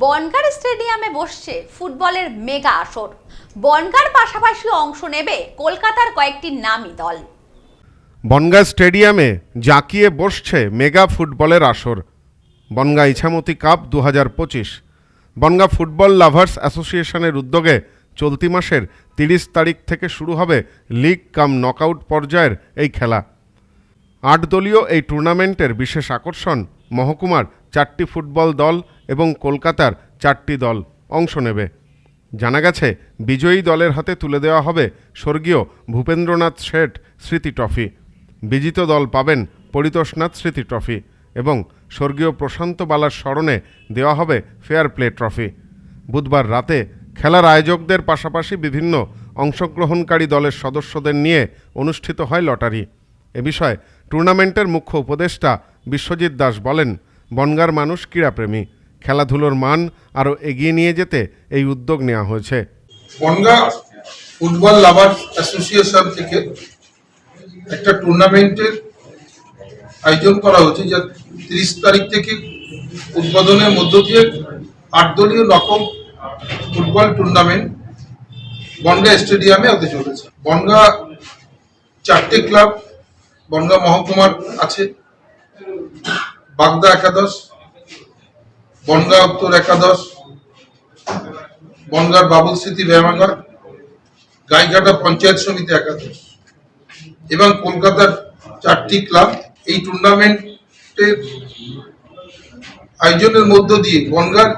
বনগাঁ স্টেডিয়ামে বসছে ফুটবলের মেগা আসর। বনগাঁর পাশাপাশি অংশ নেবে কলকাতার কয়েকটি নামি দল। বনগাঁ স্টেডিয়ামে জাঁকিয়ে বসছে মেগা ফুটবলের আসর। বনগাঁ ইছামতি কাপ দু পঁচিশ। বনগাঁ ফুটবল লাভার্স অ্যাসোসিয়েশনের উদ্যোগে চলতি মাসের তিরিশ তারিখ থেকে শুরু হবে লিগ কাম নকআউট পর্যায়ের এই খেলা। আট দলীয় এই টুর্নামেন্টের বিশেষ আকর্ষণ মহকুমার চারটি ফুটবল দল এবং কলকাতার চারটি দল অংশ নেবে। জানা গেছে, বিজয়ী দলের হাতে তুলে দেওয়া হবে স্বর্গীয় ভূপেন্দ্রনাথ শেঠ স্মৃতি ট্রফি। বিজিত দল পাবেন পরিতোষনাথ স্মৃতি ট্রফি এবং স্বর্গীয় প্রশান্ত বালার স্মরণে দেওয়া হবে ফেয়ার প্লে ট্রফি। বুধবার রাতে খেলার আয়োজকদের পাশাপাশি বিভিন্ন অংশগ্রহণকারী দলের সদস্যদের নিয়ে অনুষ্ঠিত হয় লটারি। এ বিষয়ে টুর্নামেন্টের মুখ্য উপদেষ্টা বিশ্বজিৎ দাস বলেন, বনগার মানুষ ক্রীড়াপ্রেমী। খেলাধুলোর মান আরও এগিয়ে নিয়ে যেতে এই উদ্যোগ নেওয়া হয়েছে। ফুটবল লাভার্স অ্যাসোসিয়েশন থেকে একটা টুর্নামেন্টের আয়োজন করা হচ্ছে যা তিরিশ তারিখ থেকে উদ্বোধনের মধ্য দিয়ে আট দলীয় নকম ফুটবল টুর্নামেন্ট বনগা স্টেডিয়ামে হতে চলেছে। বনগা চারটে ক্লাব, বনগা মহকুমার আছে, বাগদা একাদশ বনগা উত্তর একাদশ, বনগার বাবুল স্মৃতি ব্যায়ামাগার গাইঘাটা পঞ্চায়েত সমিতি একাদশ এবং কলকাতার চারটি ক্লাব এই টুর্নামেন্টের আয়োজনের মধ্য দিয়ে বনগার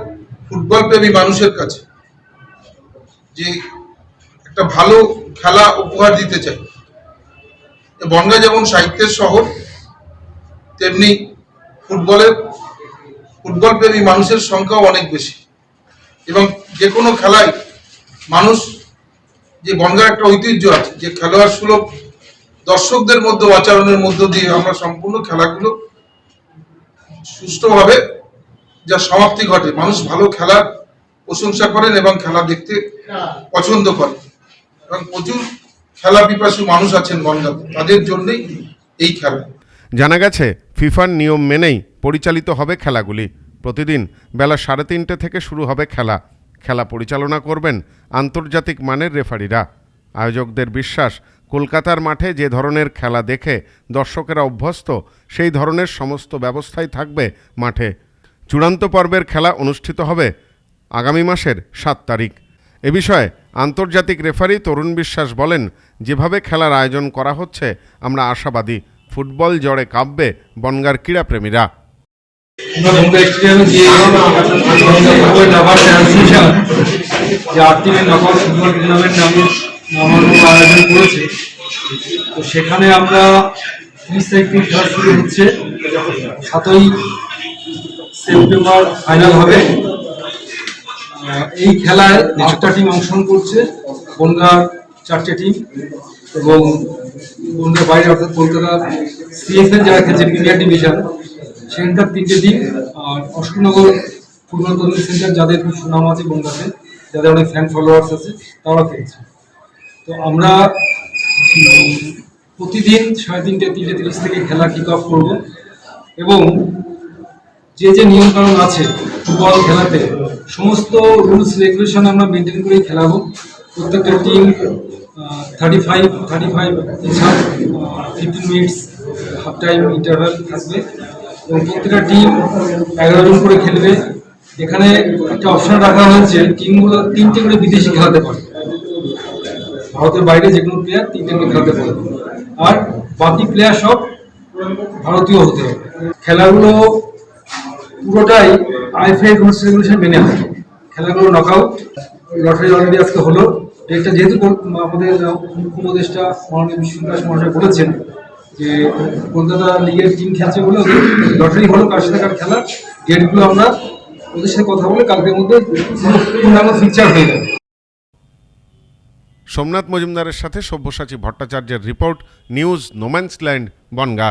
ফুটবল প্রেমী মানুষের কাছে যে একটা ভালো খেলা উপহার দিতে চাই বনগা যেমন সাহিত্যের শহর, তেমনি ফুটবলের ফুটবল প্রেমী মানুষের সংখ্যাও অনেক বেশি। এবং যে কোনো খেলায় মানুষ যে বনগার একটা ঐতিহ্য আছে, যে খেলোয়াড় সুলভ দর্শকদের মধ্যে, আচরণের মধ্য দিয়ে আমরা সম্পূর্ণ খেলাগুলো সুষ্ঠুভাবে যা সমাপ্তি ঘটে। মানুষ ভালো খেলার প্রশংসা করেন এবং খেলা দেখতে পছন্দ করেন। এবং প্রচুর খেলা পিপাসু মানুষ আছেন বনগাতে। তাদের জন্যই এই খেলা। জানা গেছে ফিফার নিয়ম মেনেই পরিচালিত হবে খেলাগুলি। প্রতিদিন বেলা সাড়ে তিনটে থেকে শুরু হবে খেলা। খেলা পরিচালনা করবেন আন্তর্জাতিক মানের রেফারিরা। আয়োজকদের বিশ্বাস, কলকাতার মাঠে যে ধরনের খেলা দেখে দর্শকেরা অভ্যস্ত, সেই ধরনের সমস্ত ব্যবস্থাই থাকবে মাঠে। চূড়ান্ত পর্বের খেলা অনুষ্ঠিত হবে আগামী মাসের সাত তারিখ। এ বিষয়ে আন্তর্জাতিক রেফারি তরুণ বিশ্বাস বলেন, যেভাবে খেলার আয়োজন করা হচ্ছে, আমরা আশাবাদী। ফুটবল জড়ে কাঁপবে বনগার ক্রীড়াপ্রেমীরা। আয়োজন করেছে। তো সেখানে আমরা তিরিশ তারিখ শুরু হচ্ছে। সাতই সেপ্টেম্বর ফাইনাল হবে। এই খেলায় আটটা টিম অংশগ্রহণ করছে, বনগার চারটে টিম এবং বনগার বাইরে অর্থাৎ কলকাতা সিএফএল যারা খেলছে প্রিমিয়ার ডিভিশন সেখানকার তিনটে টিম আর অশোকনগর ফুটবল কোচিং সেন্টার যাদের খুব সুনাম আছে বনগাতে, যাদের অনেক ফ্যান ফলোয়ার্স আছে তারা খেলছে। তো আমরা প্রতিদিন সাড়ে তিনটে তিনটে তিরিশ থেকে খেলা কিক অফ করব এবং যে যে নিয়ম কানুন আছে ফুটবল খেলাতে, সমস্ত রুলস রেগুলেশন আমরা মেনটেন করেই খেলাবো। প্রত্যেকটা team thirty five thirty five fifteen minutes half time interval থাকবে। এবং প্রত্যেকটা টিম এগারো জন করে খেলবে। এখানে একটা অপশন রাখা হয়েছে টিমগুলো তিনটে করে বিদেশি খেলাতে পারে। ভারতের বাইরে যে কোনো প্লেয়ার তিনটে করে খেলাতে পারে। আর বাকি প্লেয়ার সব ভারতীয় হতে হবে। খেলাগুলো পুরোটাই আইএফএ রুলস রেগুলেশন মেনে হবে খেলাগুলো নকআউট লটারি অলরেডি আজকে হলো। ডেটটা যেহেতু আমাদের মুখ্য উপদেষ্টা মাননীয় বিশ্ববিদ্যাস মহাশয় বলেছেন যে কলকাতা লিগের টিম খেলছে বলে লটারি হলো কার সাথে কার খেলা ডেটগুলো আমরা ওদের সাথে কথা বলে কালকের মধ্যে পূর্ণাঙ্গ ফিকচার হয়ে যাবে। সোমনাথ মজুমদারের সাথে সব্যসাচী ভট্টাচার্যের report news no man's land Bongaon.